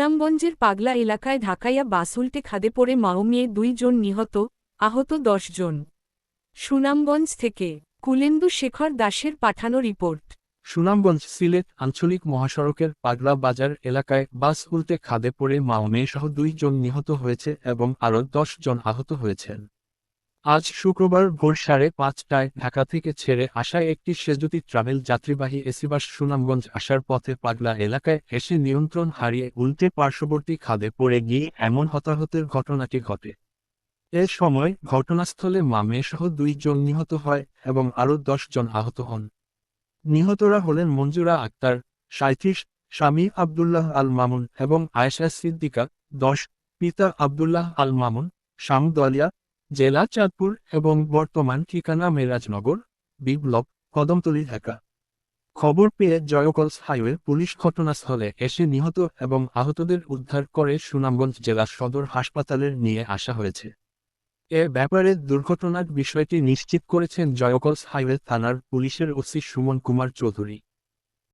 সুনামগঞ্জের পাগলা এলাকায় ঢাকাইয়া বাস উল্টে খাদে পড়ে মাওমিয়ে দুই জন নিহত, আহত দশ জন সুনামগঞ্জ থেকে কুলেন্দু শেখর দাসের পাঠানো রিপোর্ট। সুনামগঞ্জ সিলেট আঞ্চলিক মহাসড়কের পাগলা বাজার এলাকায় বাস উল্টে খাদে পড়ে মাও মেয়ে দুই জন নিহত হয়েছে এবং আরও জন আহত হয়েছেন। আজ শুক্রবার ভোর সাড়ে পাঁচটায় ঢাকা থেকে ছেড়ে আসা একটি সেজুতি ট্রাভেল যাত্রীবাহী এসি বাস সুনামগঞ্জ আসার পথে পাগলা এলাকায় এসে নিয়ন্ত্রণ হারিয়ে উল্টে পার্শ্ববর্তী খাদে পড়ে গিয়ে এমন হতাহতের ঘটনাটি ঘটে। এ সময় ঘটনাস্থলে মা মেয়েসহ দুই জন নিহত হয় এবং আরও জন আহত হন। নিহতরা হলেন মঞ্জুরা আক্তার সাঁত্রিশ স্বামী আবদুল্লাহ আল মামুন এবং আয়েশা সিদ্দিকা, দশ, পিতা আবদুল্লাহ আল মামুন শামদলিয়া জেলা চাঁদপুর এবং বর্তমান ঠিকানা মেরাজনগর, বিপ্লব, কদমতলী, ঢাকা। খবর পেয়ে জয়কলস হাইওয়ে পুলিশ ঘটনাস্থলে এসে নিহত এবং আহতদের উদ্ধার করে সুনামগঞ্জ জেলা সদর হাসপাতালের নিয়ে আসা হয়েছে। এ ব্যাপারে দুর্ঘটনার বিষয়টি নিশ্চিত করেছেন জয়কলস হাইওয়ে থানার পুলিশের ওসি সুমন কুমার চৌধুরী।